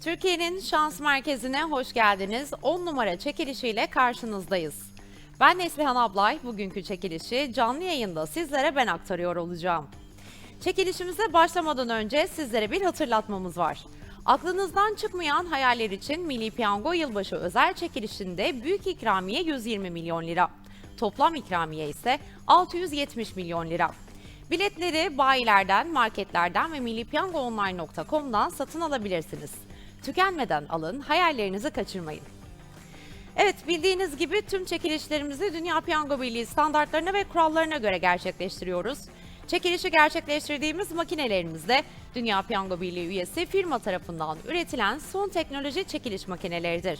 Türkiye'nin şans merkezine hoş geldiniz. 10 numara çekilişiyle karşınızdayız. Ben Neslihan Ablay. Bugünkü çekilişi canlı yayında sizlere ben aktarıyor olacağım. Çekilişimize başlamadan önce sizlere bir hatırlatmamız var. Aklınızdan çıkmayan hayaller için Milli Piyango Yılbaşı özel çekilişinde büyük ikramiye 120 milyon lira. Toplam ikramiye ise 670 milyon lira. Biletleri bayilerden, marketlerden ve millipiyangoonline.com'dan satın alabilirsiniz. Tükenmeden alın, hayallerinizi kaçırmayın. Evet bildiğiniz gibi tüm çekilişlerimizi Dünya Piyango Birliği standartlarına ve kurallarına göre gerçekleştiriyoruz. Çekilişi gerçekleştirdiğimiz makinelerimizde Dünya Piyango Birliği üyesi firma tarafından üretilen son teknoloji çekiliş makineleridir.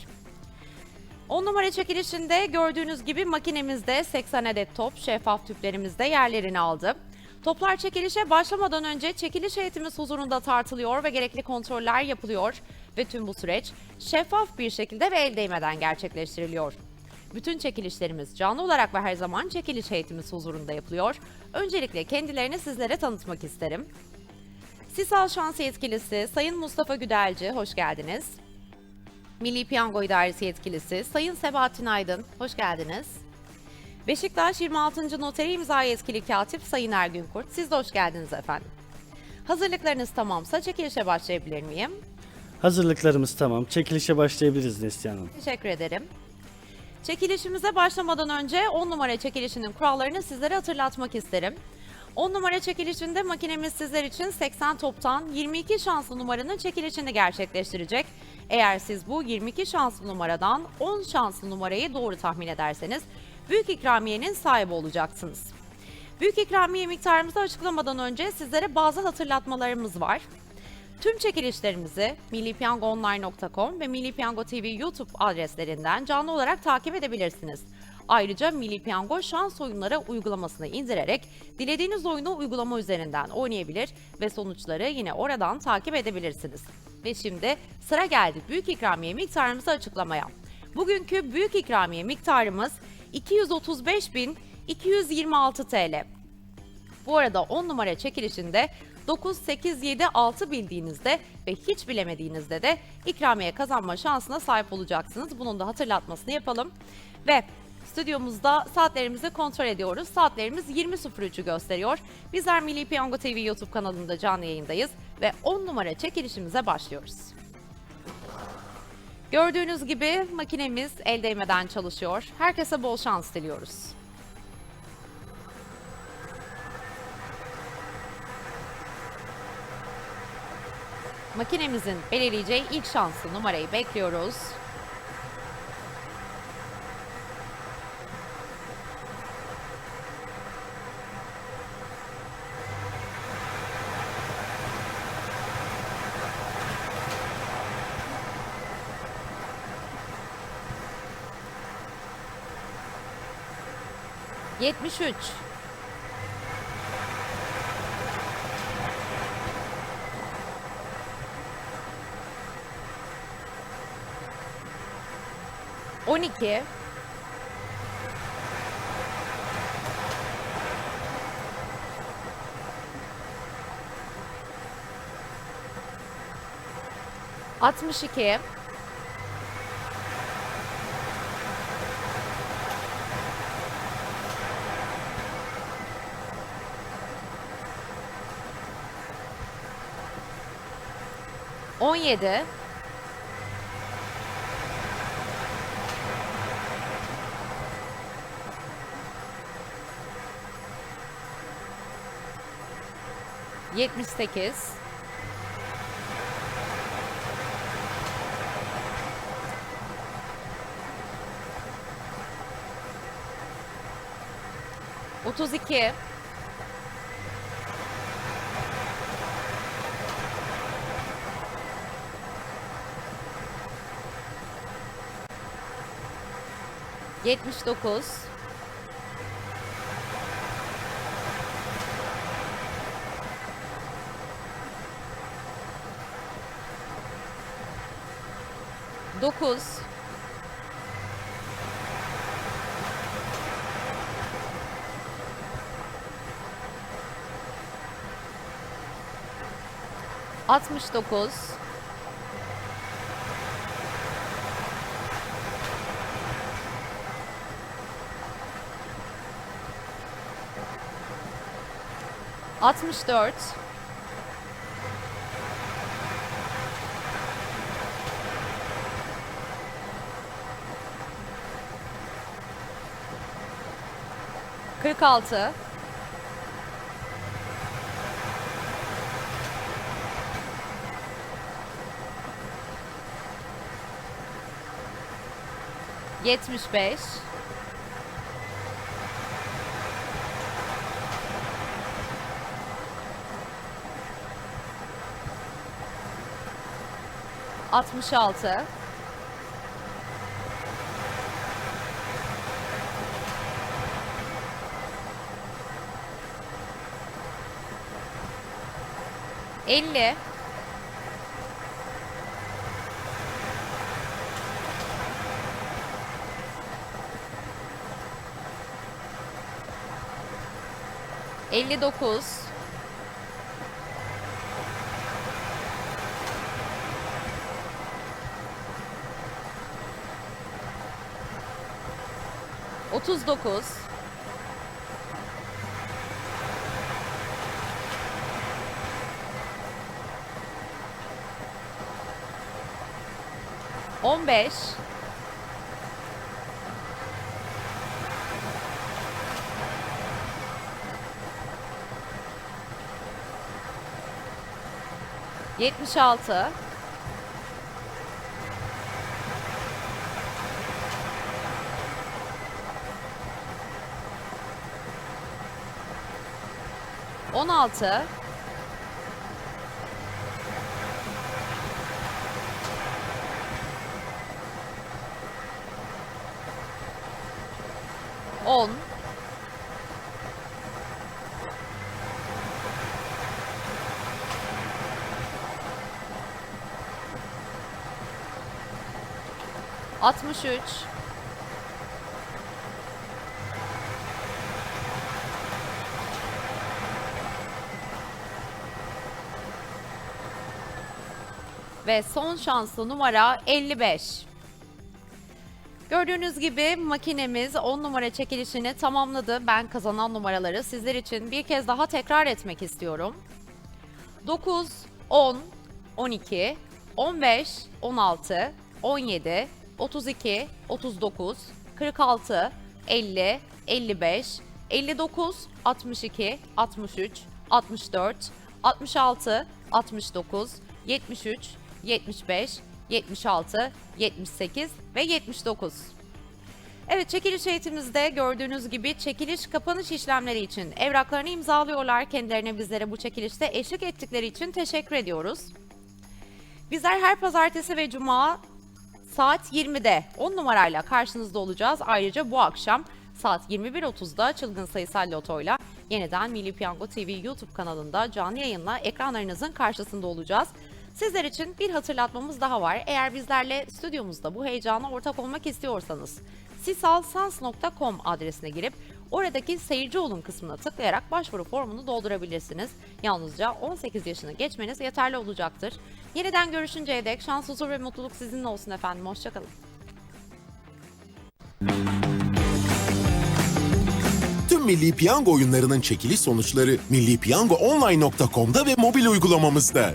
10 numara çekilişinde gördüğünüz gibi makinemizde 80 adet top şeffaf tüplerimizde yerlerini aldı. Toplar çekilişe başlamadan önce çekiliş heyetimiz huzurunda tartılıyor ve gerekli kontroller yapılıyor ve tüm bu süreç şeffaf bir şekilde ve el değmeden gerçekleştiriliyor. Bütün çekilişlerimiz canlı olarak ve her zaman çekiliş heyetimiz huzurunda yapılıyor. Öncelikle kendilerini sizlere tanıtmak isterim. Sisal Şans Yetkilisi Sayın Mustafa Güdelci, hoş geldiniz. Milli Piyango İdaresi Yetkilisi Sayın Sebahattin Aydın, hoş geldiniz. Beşiktaş 26. Noteri imza yetkili katip Sayın Ergün Kurt, siz de hoş geldiniz efendim. Hazırlıklarınız tamamsa çekilişe başlayabilir miyim? Hazırlıklarımız tamam. Çekilişe başlayabiliriz Neslihan Hanım. Teşekkür ederim. Çekilişimize başlamadan önce 10 numara çekilişinin kurallarını sizlere hatırlatmak isterim. 10 numara çekilişinde makinemiz sizler için 80 toptan 22 şanslı numaranın çekilişini gerçekleştirecek. Eğer siz bu 22 şanslı numaradan 10 şanslı numarayı doğru tahmin ederseniz büyük ikramiyenin sahibi olacaksınız. Büyük ikramiye miktarımızı açıklamadan önce sizlere bazı hatırlatmalarımız var. Tüm çekilişlerimizi millipiyangoonline.com ve Milli Piyango TV YouTube adreslerinden canlı olarak takip edebilirsiniz. Ayrıca Milli Piyango şans oyunları uygulamasını indirerek dilediğiniz oyunu uygulama üzerinden oynayabilir ve sonuçları yine oradan takip edebilirsiniz. Ve şimdi sıra geldi büyük ikramiye miktarımızı açıklamaya. Bugünkü büyük ikramiye miktarımız 235.226 TL. Bu arada 10 numara çekilişinde 9, 8, 7, 6 bildiğinizde ve hiç bilemediğinizde de ikramiye kazanma şansına sahip olacaksınız. Bunun da hatırlatmasını yapalım. Ve stüdyomuzda saatlerimizi kontrol ediyoruz. Saatlerimiz 20.03'ü gösteriyor. Bizler Milli Piyango TV YouTube kanalında canlı yayındayız ve 10 numara çekilişimize başlıyoruz. Gördüğünüz gibi makinemiz el değmeden çalışıyor. Herkese bol şans diliyoruz. Makinemizin belirleyeceği ilk şanslı numarayı bekliyoruz. Yetmiş üç. On iki. Altmış iki. On 9 69 64 ayak altı. Yetmiş beş. Altmış altı. 50 59 39 15 76 16 10 63 ve son şanslı numara 55. Gördüğünüz gibi makinemiz 10 numara çekilişini tamamladı. Ben kazanan numaraları sizler için bir kez daha tekrar etmek istiyorum. 9, 10, 12, 15, 16, 17, 32, 39, 46, 50, 55, 59, 62, 63, 64, 66, 69, 73, 75, 76, 78 ve 79. Evet çekiliş eğitimimizde gördüğünüz gibi çekiliş kapanış işlemleri için evraklarını imzalıyorlar. Kendilerine bizlere bu çekilişte eşlik ettikleri için teşekkür ediyoruz. Bizler her pazartesi ve cuma saat 20'de 10 numarayla karşınızda olacağız. Ayrıca bu akşam saat 21.30'da Çılgın Sayısal Loto'yla yeniden Milli Piyango TV YouTube kanalında canlı yayınla ekranlarınızın karşısında olacağız. Sizler için bir hatırlatmamız daha var. Eğer bizlerle stüdyomuzda bu heyecana ortak olmak istiyorsanız sisalsans.com adresine girip oradaki seyirci olun kısmına tıklayarak başvuru formunu doldurabilirsiniz. Yalnızca 18 yaşını geçmeniz yeterli olacaktır. Yeniden görüşünceye dek şans, huzur ve mutluluk sizinle olsun efendim. Hoşçakalın. Tüm Milli Piyango oyunlarının çekiliş sonuçları millipiyangoonline.com'da ve mobil uygulamamızda.